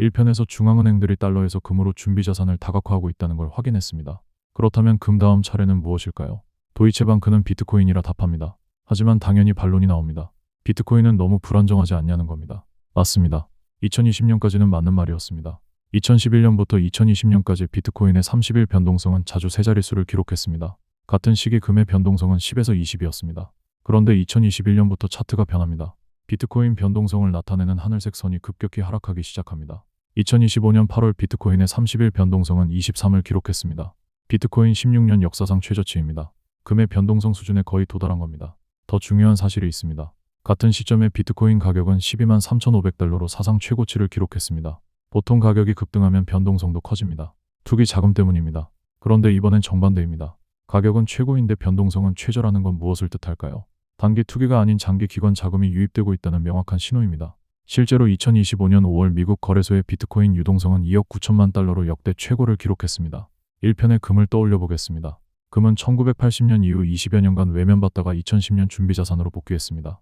1편에서 중앙은행들이 달러에서 금으로 준비자산을 다각화하고 있다는 걸 확인했습니다. 그렇다면 금 다음 차례는 무엇일까요? 도이체방크는 비트코인이라 답합니다. 하지만 당연히 반론이 나옵니다. 비트코인은 너무 불안정하지 않냐는 겁니다. 맞습니다. 2020년까지는 맞는 말이었습니다. 2011년부터 2020년까지 비트코인의 30일 변동성은 자주 세 자릿수를 기록했습니다. 같은 시기 금의 변동성은 10에서 20이었습니다. 그런데 2021년부터 차트가 변합니다. 비트코인 변동성을 나타내는 하늘색 선이 급격히 하락하기 시작합니다. 2025년 8월 비트코인의 30일 변동성은 23을 기록했습니다. 비트코인 16년 역사상 최저치입니다. 금의 변동성 수준에 거의 도달한 겁니다. 더 중요한 사실이 있습니다. 같은 시점에 비트코인 가격은 12만 3,500달러로 사상 최고치를 기록했습니다. 보통 가격이 급등하면 변동성도 커집니다. 투기 자금 때문입니다. 그런데 이번엔 정반대입니다. 가격은 최고인데 변동성은 최저라는 건 무엇을 뜻할까요? 단기 투기가 아닌 장기 기관 자금이 유입되고 있다는 명확한 신호입니다. 실제로 2025년 5월 미국 거래소의 비트코인 유동성은 2억 9천만 달러로 역대 최고를 기록했습니다. 1편의 금을 떠올려 보겠습니다. 금은 1980년 이후 20여 년간 외면받다가 2010년 준비자산으로 복귀했습니다.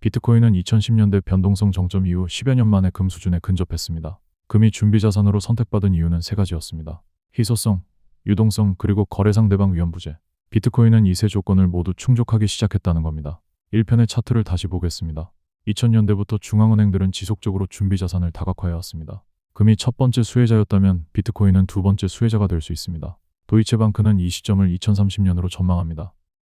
비트코인은 2010년대 변동성 정점 이후 10여 년 만에 금 수준에 근접했습니다. 금이 준비자산으로 선택받은 이유는 세 가지였습니다. 희소성, 유동성, 그리고 거래 상대방 위험 부재. 비트코인은 이세 조건을 모두 충족하기 시작했다는 겁니다. 1편의 차트를 다시 보겠습니다. 2000년대부터 중앙은행들은 지속적으로 준비자산을 다각화해왔습니다. 금이 첫 번째 수혜자였다면 비트코인은 두 번째 수혜자가 될 수 있습니다. 도이체방크는 이 시점을 2030년으로 전망합니다.